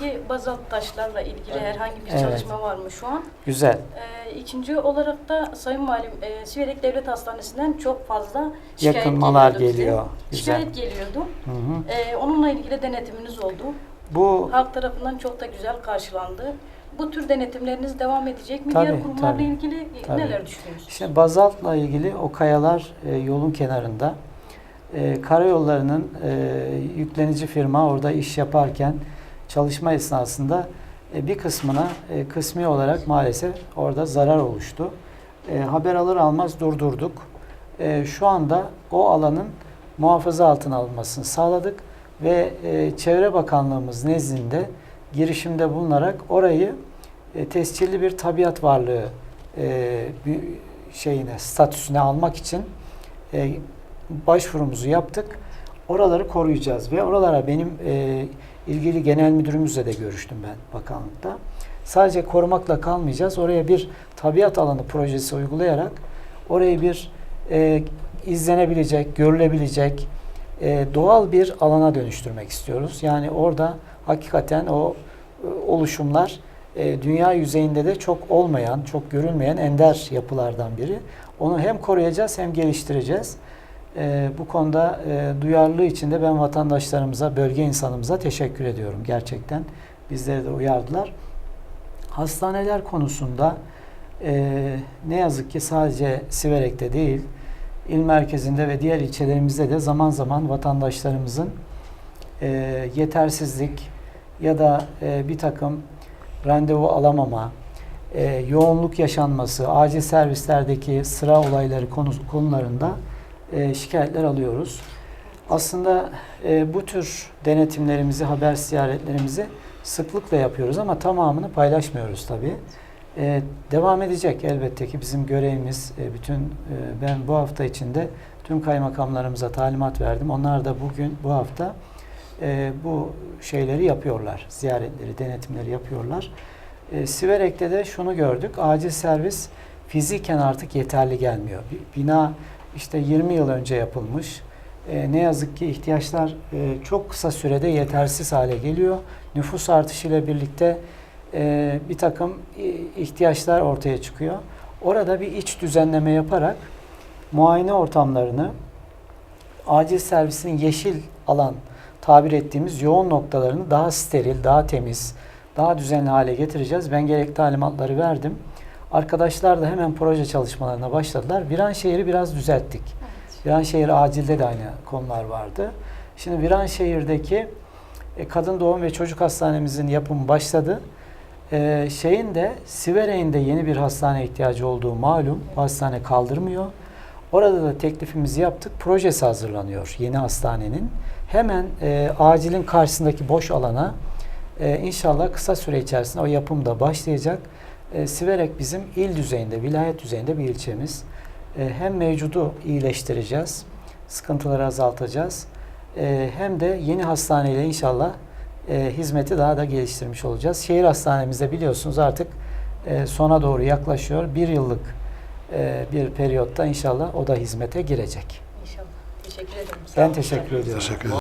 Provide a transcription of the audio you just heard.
Peki bazalt taşlarla ilgili herhangi bir Evet. çalışma var mı şu an? Güzel. Ee, ikinci olarak da Sayın Valim, e, Siverek Devlet Hastanesi'nden çok fazla şikayet Yakınmalar geliyordu bize. geliyor. Güzel. Şikayet geliyordu. Hı hı. Ee, onunla ilgili denetiminiz oldu. Bu Halk tarafından çok da güzel karşılandı. Bu tür denetimleriniz devam edecek mi? Tabii, Diğer kurumlarla tabii. ilgili Tabii. neler düşünüyorsunuz? işte bazaltla ilgili o kayalar e, yolun kenarında. E, karayollarının e, yüklenici firma orada iş yaparken çalışma esnasında e, bir kısmına e, kısmi olarak maalesef orada zarar oluştu. E, haber alır almaz durdurduk. Şu anda o alanın muhafaza altına alınmasını sağladık ve Çevre Bakanlığımız nezdinde girişimde bulunarak orayı tescilli bir tabiat varlığı şeyine statüsüne almak için başvurumuzu yaptık. Oraları koruyacağız ve oralara benim e, ilgili genel müdürümüzle de görüştüm ben bakanlıkta. Sadece korumakla kalmayacağız. Oraya bir tabiat alanı projesi uygulayarak orayı bir e, izlenebilecek, görülebilecek e, doğal bir alana dönüştürmek istiyoruz. Yani orada hakikaten o e, oluşumlar e, dünya yüzeyinde de çok olmayan, çok görülmeyen ender yapılardan biri. Onu hem koruyacağız hem geliştireceğiz. E, bu konuda e, duyarlılığı için ben vatandaşlarımıza, bölge insanımıza teşekkür ediyorum gerçekten. Bizleri de uyardılar. Hastaneler konusunda e, ne yazık ki sadece Siverek'te değil, il merkezinde ve diğer ilçelerimizde de zaman zaman vatandaşlarımızın e, yetersizlik ya da e, bir takım randevu alamama, e, yoğunluk yaşanması, acil servislerdeki sıra olayları konu, konularında e, şikayetler alıyoruz. Aslında e, bu tür denetimlerimizi, haber ziyaretlerimizi sıklıkla yapıyoruz ama tamamını paylaşmıyoruz tabii. E, devam edecek elbette ki bizim görevimiz e, bütün e, ben bu hafta içinde tüm kaymakamlarımıza talimat verdim. Onlar da bugün bu hafta e, bu şeyleri yapıyorlar. Ziyaretleri, denetimleri yapıyorlar. E, Siverek'te de şunu gördük. Acil servis fiziken artık yeterli gelmiyor. Bina işte 20 yıl önce yapılmış. E, ne yazık ki ihtiyaçlar e, çok kısa sürede yetersiz hale geliyor. Nüfus artışıyla birlikte e, bir takım i- ihtiyaçlar ortaya çıkıyor. Orada bir iç düzenleme yaparak muayene ortamlarını acil servisin yeşil alan tabir ettiğimiz yoğun noktalarını daha steril, daha temiz, daha düzenli hale getireceğiz. Ben gerekli talimatları verdim. Arkadaşlar da hemen proje çalışmalarına başladılar. Viranşehir'i biraz düzelttik. Viranşehir acilde de aynı konular vardı. Şimdi Viranşehir'deki e, kadın doğum ve çocuk hastanemizin yapımı başladı. E, şeyin de Siverek'in de yeni bir hastane ihtiyacı olduğu malum. Bu hastane kaldırmıyor. Orada da teklifimizi yaptık. Projesi hazırlanıyor yeni hastanenin. Hemen e, acilin karşısındaki boş alana e, inşallah kısa süre içerisinde o yapım da başlayacak. E, Siverek bizim il düzeyinde, vilayet düzeyinde bir ilçemiz. E, hem mevcudu iyileştireceğiz, sıkıntıları azaltacağız. E, hem de yeni hastaneyle inşallah e, hizmeti daha da geliştirmiş olacağız. Şehir hastanemizde biliyorsunuz artık e, sona doğru yaklaşıyor. Bir yıllık e, bir periyotta inşallah o da hizmete girecek. İnşallah. Teşekkür ederim. Sağ Ben teşekkür ediyorum. Teşekkür ederim.